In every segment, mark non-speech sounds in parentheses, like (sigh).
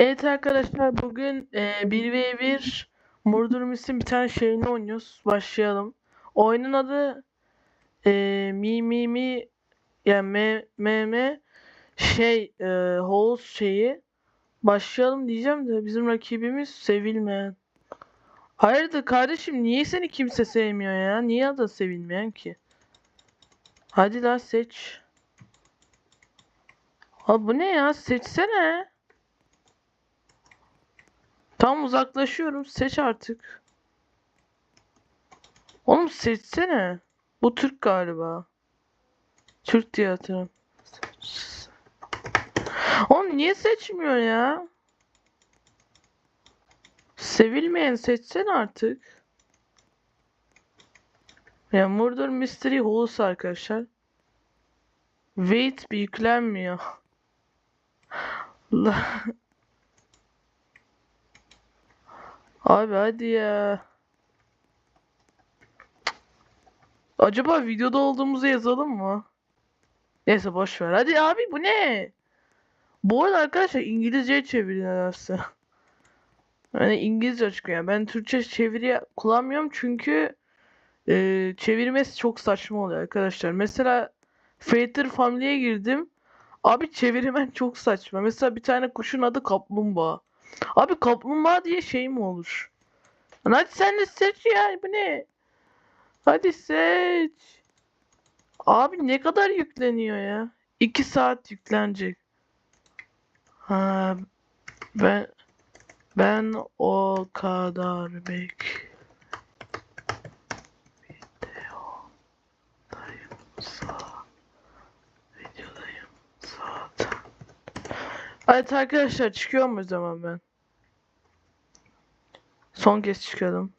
Evet arkadaşlar bugün e, 1v1 Murder Mystery'in bir tane şeyini oynuyoruz. Başlayalım. Oyunun adı e, Mi Mi Mi yani M M M şey e, Holes şeyi. Başlayalım diyeceğim de bizim rakibimiz sevilmeyen. Hayırdır kardeşim niye seni kimse sevmiyor ya? Niye da sevilmeyen ki? Hadi lan seç. Abi bu ne ya? Seçsene. Tam uzaklaşıyorum. Seç artık. Oğlum seçsene. Bu Türk galiba. Türk diye hatırlıyorum. Oğlum niye seçmiyor ya? Sevilmeyen seçsene artık. Ya Murder Mystery Holes arkadaşlar. Wait bir yüklenmiyor. (laughs) Abi hadi ya. Acaba videoda olduğumuzu yazalım mı? Neyse boş ver. Hadi abi bu ne? Bu arada arkadaşlar İngilizceye çeviriyor nedense. Yani İngilizce çıkıyor. Ben Türkçe çeviri kullanmıyorum çünkü e, çevirmesi çok saçma oluyor arkadaşlar. Mesela Fater Family'ye girdim. Abi çevirmen çok saçma. Mesela bir tane kuşun adı kaplumbağa. Abi kaplumbağa diye şey mi olur? Hadi sen de seç ya. Bu ne? Hadi seç. Abi ne kadar yükleniyor ya? 2 saat yüklenecek. Ha ben ben o kadar bek videodayım sağ videodayım zaten. Evet arkadaşlar çıkıyorum o zaman ben. Son kez çıkalım.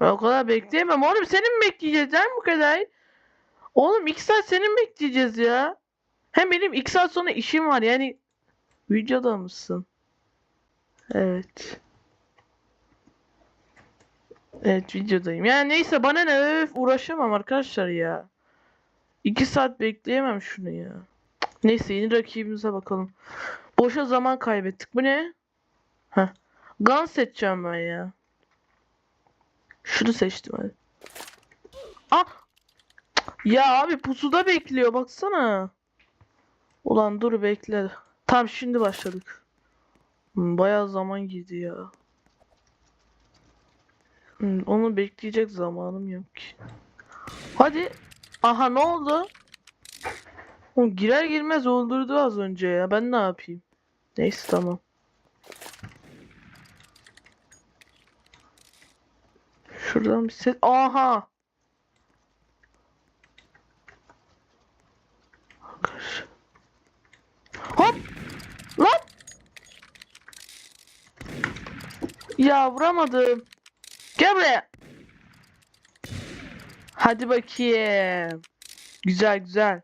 Ben o kadar bekleyemem. Oğlum senin mi bekleyeceğiz lan bu kadar? Oğlum iki saat senin bekleyeceğiz ya. Hem benim iki saat sonra işim var yani. Videoda mısın? Evet. Evet videodayım. Yani neyse bana ne öf uğraşamam arkadaşlar ya. İki saat bekleyemem şunu ya. Neyse yeni rakibimize bakalım. Boşa zaman kaybettik. Bu ne? Heh. Gun seçeceğim ben ya. Şunu seçtim hadi. Ah! Ya abi pusuda bekliyor baksana. Ulan dur bekle. Tam şimdi başladık. Hmm, Bayağı zaman girdi ya. Hmm, Onu bekleyecek zamanım yok ki. Hadi. Aha ne oldu? Oğlum girer girmez öldürdü az önce ya. Ben ne yapayım? Neyse tamam. Şuradan bir ses. Aha. Hop. Lan. Ya vuramadım. Gel buraya. Hadi bakayım. Güzel güzel.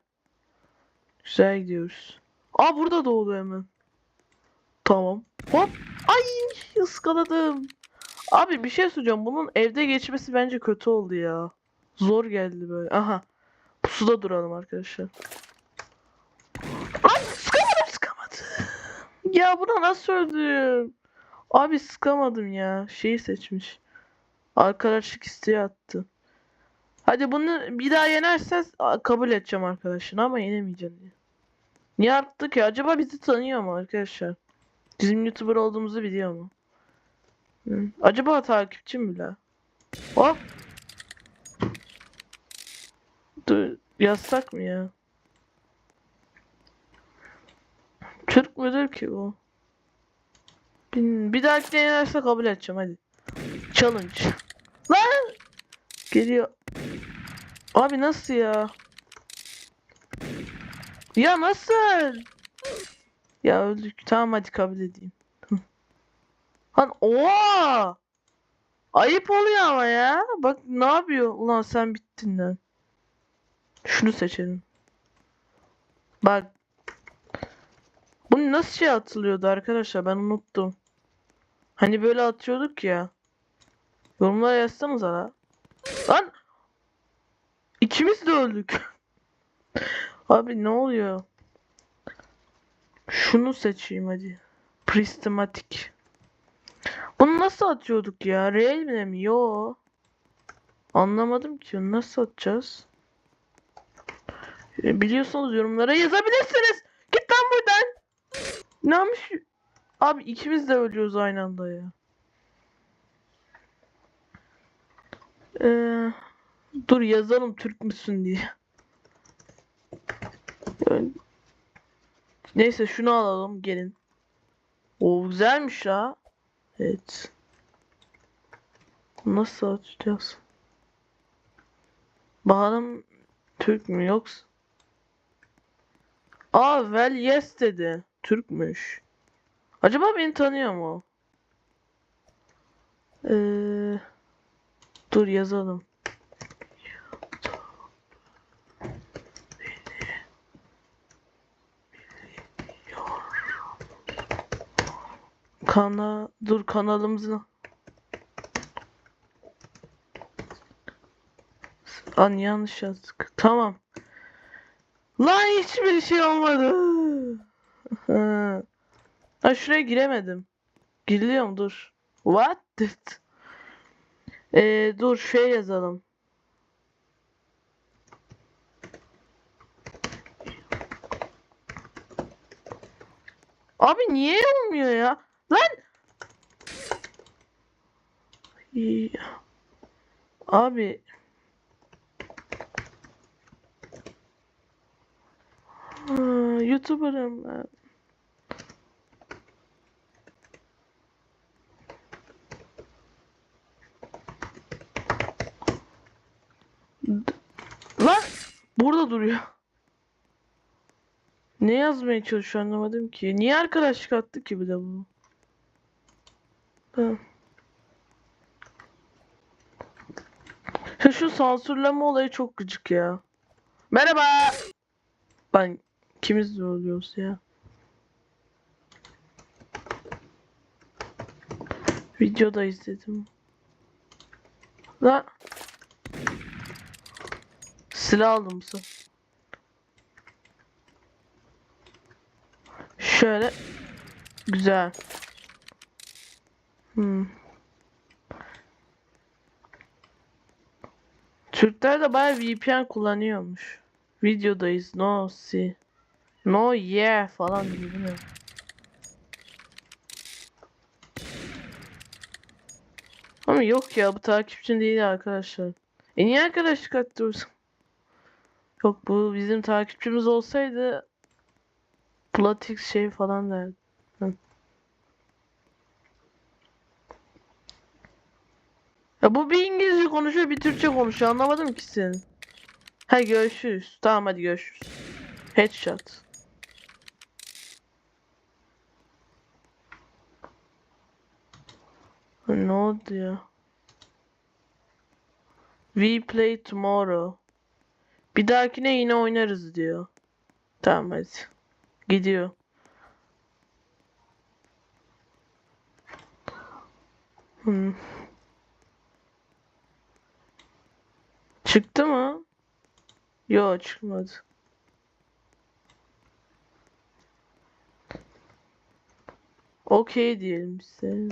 Güzel gidiyoruz. Aa burada doğdu hemen. Tamam. Hop. Ay ıskaladım. Abi bir şey söyleyeceğim. Bunun evde geçmesi bence kötü oldu ya. Zor geldi böyle. Aha. Pusuda duralım arkadaşlar. Ay sıkamadım sıkamadım. Ya buna nasıl öldüm? Abi sıkamadım ya. Şeyi seçmiş. Arkadaşlık isteği attı. Hadi bunu bir daha yenersen kabul edeceğim arkadaşını ama yenemeyeceğim diye. Niye arttı ki? Acaba bizi tanıyor mu arkadaşlar? Bizim YouTuber olduğumuzu biliyor mu? Hı. Acaba takipçi mi la? Hop. Dur, yazsak mı ya? Türk müdür ki bu? Bir, bir dahaki yenerse kabul edeceğim hadi. Challenge. Lan! Geliyor. Abi nasıl ya? Ya nasıl? Ya öldük. Tamam hadi kabul edeyim. Lan oha! Ayıp oluyor ama ya. Bak ne yapıyor? Ulan sen bittin lan. Şunu seçelim. Bak. Bu nasıl şey atılıyordu arkadaşlar? Ben unuttum. Hani böyle atıyorduk ya. Yorumlara yazsanıza la. Lan! İkimiz de öldük. (laughs) Abi ne oluyor? Şunu seçeyim hadi. Prismatik. Bunu nasıl atıyorduk ya? Rail'le mi? Yo. Anlamadım ki. Nasıl atacağız? E, Biliyorsanız yorumlara yazabilirsiniz. Git lan buradan. Ne yapmış? Abi ikimiz de ölüyoruz aynı anda ya. Ee, dur yazalım Türk müsün diye. Neyse şunu alalım gelin. O güzelmiş ha. Evet. Nasıl açacağız? Bakalım Türk mü yoksa? Aa well yes dedi. Türkmüş. Acaba beni tanıyor mu? Ee, dur yazalım. Kana dur kanalımızı An yanlış yazdık. Tamam. Lan hiçbir şey olmadı. Ha. şuraya giremedim. Giriliyorum dur. What? Ee, dur şey yazalım. Abi niye olmuyor ya? Lan! Abi YouTuber'ım ben. Lan burada duruyor. Ne yazmaya çalışıyor anlamadım ki. Niye arkadaşlık attı ki bir de bu? Ha. Ya şu sansürleme olayı çok gıcık ya. Merhaba. Ben ikimiz de oluyoruz ya. Videoda izledim. La. Silah aldım mısın? Şöyle. Güzel. Hmm. Türkler de bayağı VPN kullanıyormuş. Videodayız. No see. No yeah falan gibi değil mi? Ama yok ya bu takipçin değil arkadaşlar. E niye arkadaşlık attırıyorsun? Yok bu bizim takipçimiz olsaydı Platix şey falan derdi. Hı. Ya bu bir İngilizce konuşuyor bir Türkçe konuşuyor anlamadım ki seni. Ha görüşürüz. Tamam hadi görüşürüz. Headshot. Ne oldu ya? We play tomorrow. Bir dahakine yine oynarız diyor. Tamam hadi. Gidiyor. Hmm. Çıktı mı? Yok çıkmadı. Okey diyelim işte.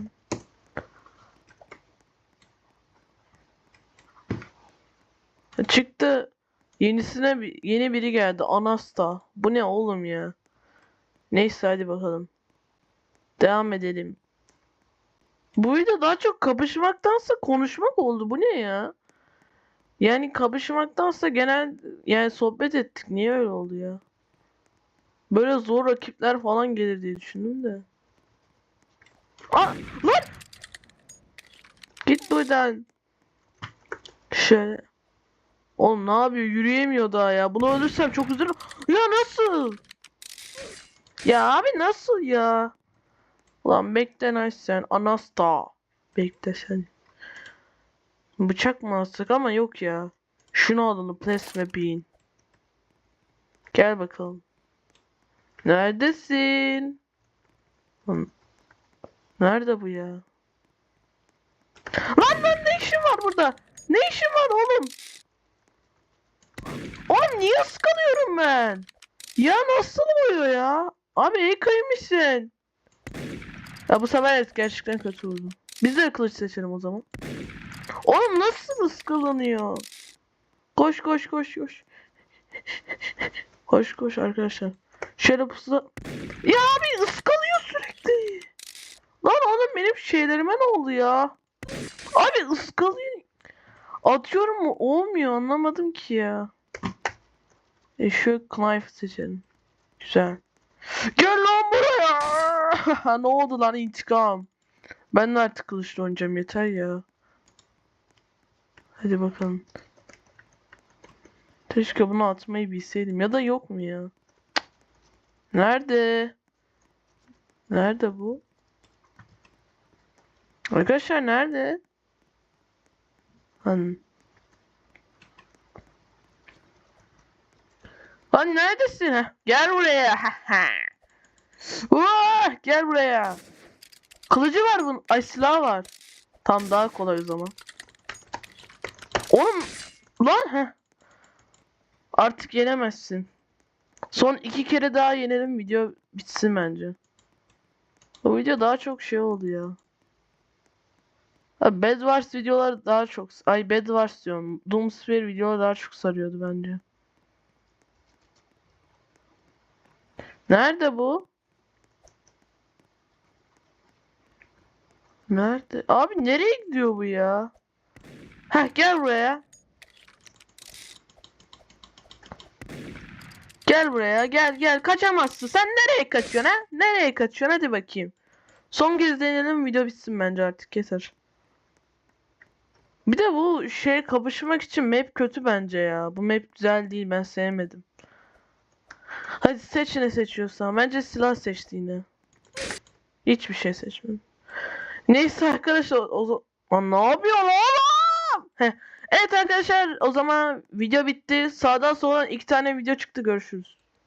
Çıktı. Yenisine yeni biri geldi. Anasta. Bu ne oğlum ya? Neyse hadi bakalım. Devam edelim. Bu video daha çok kapışmaktansa konuşmak oldu. Bu ne ya? Yani kapışmaktansa genel yani sohbet ettik. Niye öyle oldu ya? Böyle zor rakipler falan gelir diye düşündüm de. Aa lan! Git buradan. Şöyle. Oğlum ne yapıyor? Yürüyemiyor daha ya. Bunu ölürsem çok üzülürüm. Ya nasıl? Ya abi nasıl ya? Ulan bekle lan sen. Anasta. Bekle sen. Bıçak mı alsak ama yok ya. Şunu alalım. Plasma bean. Gel bakalım. Neredesin? Nerede bu ya? Lan lan ne işin var burada? Ne işin var oğlum? Oğlum niye ıskalıyorum ben? Ya nasıl oluyor ya? Abi iyi kaymışsın. Ya bu sefer gerçekten kötü vurdu. Biz de kılıç seçelim o zaman. Oğlum nasıl ıskalanıyor? Koş koş koş koş. koş koş arkadaşlar. Şöyle pusuda. Ya abi ıskalıyor sürekli. Lan oğlum benim şeylerime ne oldu ya? Abi ıskalıyor. Atıyorum mu? Olmuyor anlamadım ki ya. E şu knife seçelim. Güzel. Gel lan buraya. (laughs) ne oldu lan intikam? Ben de artık kılıçla oynayacağım yeter ya. Hadi bakalım. Keşke bunu atmayı bilseydim. Ya da yok mu ya? Nerede? Nerede bu? Arkadaşlar nerede? Hani. Lan neredesin? Heh, Gel buraya. Vah, gel buraya. Kılıcı var bunun. Ay silahı var. Tam daha kolay o zaman. Oğlum lan heh. Artık yenemezsin. Son iki kere daha yenelim video bitsin bence. Bu video daha çok şey oldu ya. Abi Bed Wars videoları daha çok ay Bed Wars diyorum. Doomsphere videoları daha çok sarıyordu bence. Nerede bu? Nerede? Abi nereye gidiyor bu ya? Heh gel buraya. Gel buraya gel gel kaçamazsın. Sen nereye kaçıyorsun ha? Nereye kaçıyorsun? Hadi bakayım. Son kez deneyelim video bitsin bence artık yeter. Bir de bu şey kapışmak için map kötü bence ya. Bu map güzel değil ben sevmedim. Hadi seç ne seçiyorsan. Bence silah seçti yine. Hiçbir şey seçmedim. Neyse arkadaşlar o zaman ne yapıyorsun oğlum? Heh. Evet arkadaşlar o zaman video bitti. Sağdan soldan iki tane video çıktı görüşürüz.